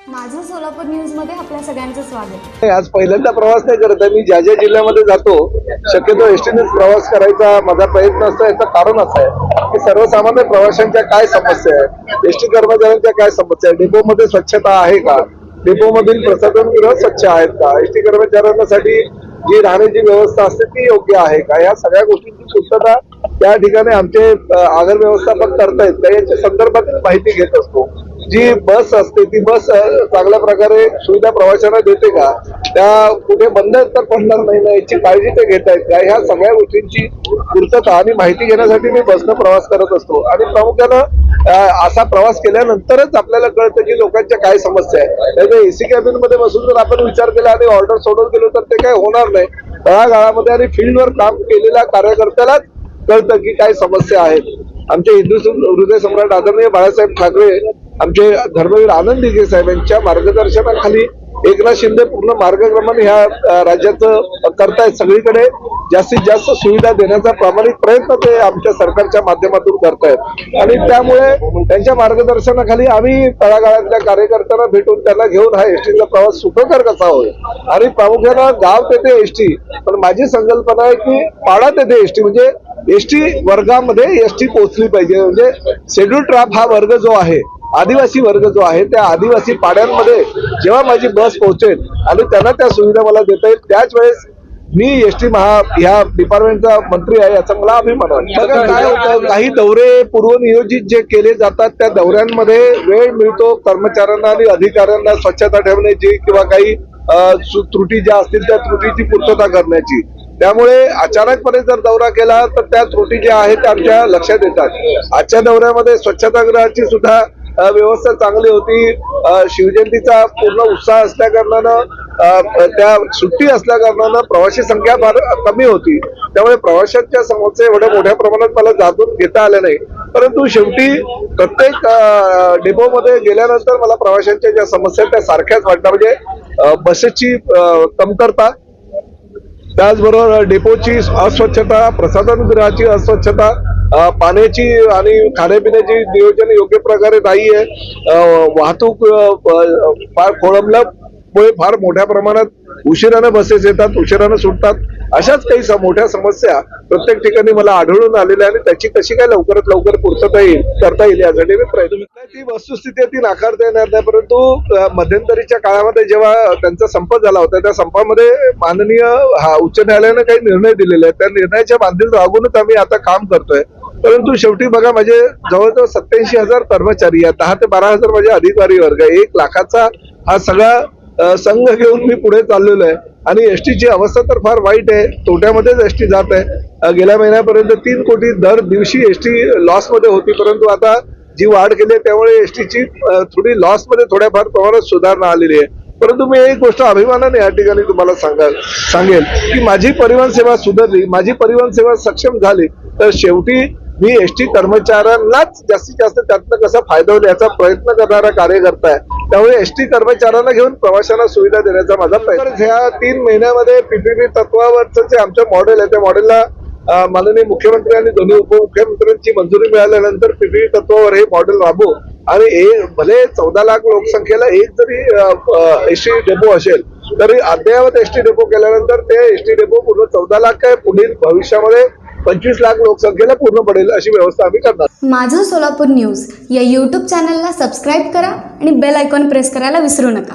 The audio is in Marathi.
माझं सोलापूर न्यूजमध्ये आपल्या सगळ्यांचं स्वागत. आज पहिल्यांदा प्रवास नाही करत आहे. मी ज्या ज्या जिल्ह्यामध्ये जातो शक्यतो एसटीनेच प्रवास करायचा माझा प्रयत्न असतो याचं कारण असं आहे की सर्वसामान्य प्रवाशांच्या काय समस्या आहेत एसटी कर्मचाऱ्यांच्या काय समस्या आहेत डेपोमध्ये स्वच्छता आहे का? डेपोमधील प्रसाधनगृह स्वच्छ आहेत का? एसटी कर्मचाऱ्यांसाठी जी राहण्याची व्यवस्था असते ती योग्य आहे का? या सगळ्या गोष्टींची पूर्तता त्या ठिकाणी आमचे आगर व्यवस्थापन व्यवस्थापक करतायत. का याच्या संदर्भातील माहिती घेत असतो. जी बस असते ती बस चांगल्या प्रकारे सुविधा प्रवाशांना देते का? त्या कुठे बंद तर पडणार नाही ना? याची काळजी ते घेत आहेत का? ह्या सगळ्या गोष्टींची पूर्तता आणि माहिती घेण्यासाठी मी बसनं प्रवास करत असतो. आणि प्रामुख्यानं असा प्रवास केल्यानंतरच आपल्याला कळतं की लोकांच्या काय समस्या आहे एसी कॅबिनमध्ये बसून जर आपण विचार केला आणि ऑर्डर सोडून गेलो तर ते काय होणार नाही. तळागाळामध्ये आणि फील्डवर काम केलेल्या कार्यकर्त्यालाच कळतं की काय समस्या आहेत आमचे हिंदू हृदय सम्राट आदरणीय बाळासाहेब ठाकरे आमचे धर्मवीर आनंद साहेब यांच्या मार्गदर्शनाखाली एकनाथ शिंदे पूर्ण मार्गक्रमण ह्या राज्याचं करतायत सगळीकडे. जास्तीत जास्त सुविधा देण्याचा प्रामाणिक प्रयत्न ते आमच्या सरकारच्या माध्यमातून करतायत. आणि त्यामुळे त्यांच्या मार्गदर्शनाखाली आम्ही तळागाळातल्या कार्यकर्त्यांना भेटून त्यांना घेऊन हा एसटीचा प्रवास सुखकर कसा होईल? आणि प्रामुख्यानं गाव तेथे एसटी पण माझी संकल्पना आहे की पाडा तेथे एसटी म्हणजे एसटी वर्गामध्ये एसटी पोहोचली पाहिजे. म्हणजे शेड्यूल ट्रॅप हा वर्ग जो आहे आदिवासी वर्ग जो आहे त्या आदिवासी पाड्यांमध्ये जेव्हा माझी बस पोहोचेल आणि त्यांना त्या सुविधा मला देता येईल त्याच वेळेस मी एसटी महा ह्या डिपार्टमेंटचा मंत्री आहे याचा मला अभिमान बघा काय होतं काही दौरे पूर्वनियोजित जे केले जातात त्या दौऱ्यांमध्ये वेळ मिळतो कर्मचाऱ्यांना आणि अधिकाऱ्यांना स्वच्छता ठेवण्याची किंवा काही त्रुटी ज्या असतील त्या त्रुटीची पूर्तता करण्याची. त्यामुळे अचानकपणे जर दौरा केला तर त्या त्रुटी ज्या आहेत त्या आमच्या लक्षात येतात. आजच्या दौऱ्यामध्ये स्वच्छतागृहाची सुद्धा व्यवस्था चांगली होती. शिवजयंतीचा पूर्ण उत्साह असल्या कारणानं त्या सुट्टी असल्या कारणानं प्रवाशी संख्या फार कमी होती. त्यामुळे प्रवाशांच्या समस्या एवढ्या मोठ्या प्रमाणात मला जाणून घेता आल्या नाही. परंतु शेवटी प्रत्येक डेपोमध्ये गेल्यानंतर मला प्रवाशांच्या ज्या समस्या त्या सारख्याच वाटतात. म्हणजे बसेसची कमतरता त्याचबरोबर डेपोची अस्वच्छता प्रसाधनगृहाची अस्वच्छता पाण्याची आणि खाण्यापिण्याची नियोजन योग्य प्रकारे नाही आहे. वाहतूक फार खोळंबल्यामुळे फार मोठ्या प्रमाणात उशिरानं बसेस येतात उशिरानं सुटतात. अशाच काही मोठ्या समस्या प्रत्येक ठिकाणी मला आढळून आलेल्या आणि त्याची कशी काय लवकरात लवकर पूर्तता येईल करता येईल यासाठी मी प्रयत्न ती वस्तुस्थिती आहे, ती नाकारता येणार नाही. परंतु मध्यंतरीच्या काळामध्ये जेव्हा त्यांचा संप झाला होता त्या संपामध्ये माननीय हा उच्च न्यायालयानं काही निर्णय दिलेले आहेत. त्या निर्णयाच्या बांधील राहूनच आम्ही आता काम करतोय. परंतु शेवटी बघा माझे जवळजवळ सत्याऐंशी हजार कर्मचारी आहेत दहा ते बारा हजार माझे अधिकारी वर्ग आहे. एक लाखाचा हा सगळा संघ घेऊन मी पुढे चाललेलो आहे. आणि एसटीची अवस्था तर फार वाईट आहे. तोट्यामध्येच एसटी जात आहे. गेल्या महिन्यापर्यंत तीन कोटी दर दिवशी एसटी लॉसमध्ये होती. परंतु आता जी वाढ केली आहे त्यामुळे एसटीची थोडी लॉसमध्ये थोड्याफार प्रमाणात सुधारणा आलेली आहे. परंतु मी एक गोष्ट अभिमानाने या ठिकाणी तुम्हाला सांगा सांगेल की माझी परिवहन सेवा सुधारली माझी परिवहन सेवा सक्षम झाली. तर शेवटी मी एसटी कर्मचाऱ्यांनाच जास्तीत जास्त त्यातनं कसा फायदा होईल याचा प्रयत्न करणारा कार्यकर्ता आहे. त्यामुळे एसटी कर्मचाऱ्यांना घेऊन प्रवाशांना सुविधा देण्याचा माझा प्रयत्न ह्या तीन महिन्यामध्ये पीपीपी तत्वावरचं जे आमचं मॉडेल आहे त्या मॉडेलला माननीय मुख्यमंत्री आणि दोन्ही उपमुख्यमंत्र्यांची मंजुरी मिळाल्यानंतर पीपीपी तत्वावर हे मॉडेल राबवू आणि भले चौदा लाख लोकसंख्येला एक जरी एसटी डेपो असेल तरी अद्ययावत एसटी डेपो केल्यानंतर ते एसटी डेपो पूर्ण चौदा लाख काय पुढील भविष्यामध्ये पंचवीस लाख लोकसंख्येला पूर्ण पडेल अशी व्यवस्था आम्ही करणार. माझं सोलापूर न्यूज या यूट्यूब चॅनलला सबस्क्राईब करा आणि बेल आयकॉन प्रेस करायला विसरू नका.